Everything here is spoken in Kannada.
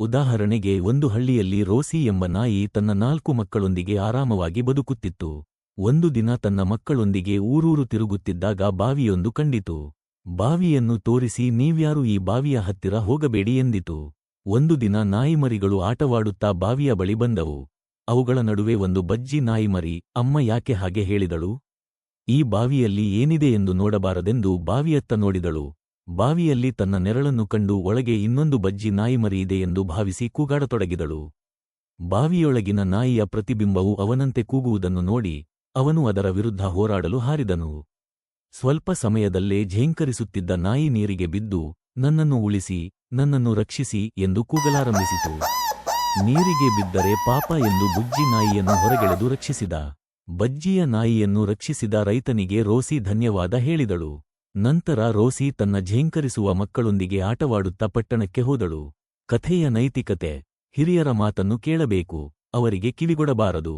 ಉದಾಹರಣೆಗೆ ಒಂದು ಹಳ್ಳಿಯಲ್ಲಿ ರೋಸಿ ಎಂಬ ನಾಯಿ ತನ್ನ ನಾಲ್ಕು ಮಕ್ಕಳೊಂದಿಗೆ ಆರಾಮವಾಗಿ ಬದುಕುತ್ತಿತ್ತು. ಒಂದು ದಿನ ತನ್ನ ಮಕ್ಕಳೊಂದಿಗೆ ಊರೂರು ತಿರುಗುತ್ತಿದ್ದಾಗ ಬಾವಿಯೊಂದು ಕಂಡಿತು. ಬಾವಿಯನ್ನು ತೋರಿಸಿ, ನೀವ್ಯಾರು ಈ ಬಾವಿಯ ಹತ್ತಿರ ಹೋಗಬೇಡಿ ಎಂದಿತು. ಒಂದು ದಿನ ನಾಯಿಮರಿಗಳು ಆಟವಾಡುತ್ತಾ ಬಾವಿಯ ಬಳಿ ಬಂದವು. ಅವುಗಳ ನಡುವೆ ಒಂದು ಬಜ್ಜಿ ನಾಯಿಮರಿ, ಅಮ್ಮ ಯಾಕೆ ಹಾಗೆ ಹೇಳಿದಳು? ಈ ಬಾವಿಯಲ್ಲಿ ಏನಿದೆ ಎಂದು ನೋಡಬಾರದೆಂದು ಬಾವಿಯತ್ತ ನೋಡಿದಳು. ಬಾವಿಯಲ್ಲಿ ತನ್ನ ನೆರಳನ್ನು ಕಂಡು ಒಳಗೆ ಇನ್ನೊಂದು ಬಜ್ಜಿ ನಾಯಿಮರಿ ಇದೆ ಎಂದು ಭಾವಿಸಿ ಕೂಗಾಡತೊಡಗಿದಳು. ಬಾವಿಯೊಳಗಿನ ನಾಯಿಯ ಪ್ರತಿಬಿಂಬವು ಅವನಂತೆ ಕೂಗುವುದನ್ನು ನೋಡಿ ಅವನು ಅದರ ವಿರುದ್ಧ ಹೋರಾಡಲು ಹಾರಿದನು. ಸ್ವಲ್ಪ ಸಮಯದಲ್ಲೇ ಝೇಂಕರಿಸುತ್ತಿದ್ದ ನಾಯಿ ನೀರಿಗೆ ಬಿದ್ದು, ನನ್ನನ್ನು ಉಳಿಸಿ, ನನ್ನನ್ನು ರಕ್ಷಿಸಿ ಎಂದು ಕೂಗಲಾರಂಭಿಸಿತು. ನೀರಿಗೆ ಬಿದ್ದರೆ ಪಾಪ ಎಂದು ಬುಜ್ಜಿ ನಾಯಿಯನ್ನು ಹೊರಗೆಳೆದು ರಕ್ಷಿಸಿದ. ಬಜ್ಜಿಯ ನಾಯಿಯನ್ನು ರಕ್ಷಿಸಿದ ರೈತನಿಗೆ ರೋಸಿ ಧನ್ಯವಾದ ಹೇಳಿದಳು. ನಂತರ ರೋಸಿ ತನ್ನ ಝೇಂಕರಿಸುವ ಮಕ್ಕಳೊಂದಿಗೆ ಆಟವಾಡುತ್ತಾ ಪಟ್ಟಣಕ್ಕೆ ಹೋದಳು. ಕಥೆಯ ನೈತಿಕತೆ, ಹಿರಿಯರ ಮಾತನ್ನು ಕೇಳಬೇಕು, ಅವರಿಗೆ ಕಿವಿಗೊಡಬಾರದು.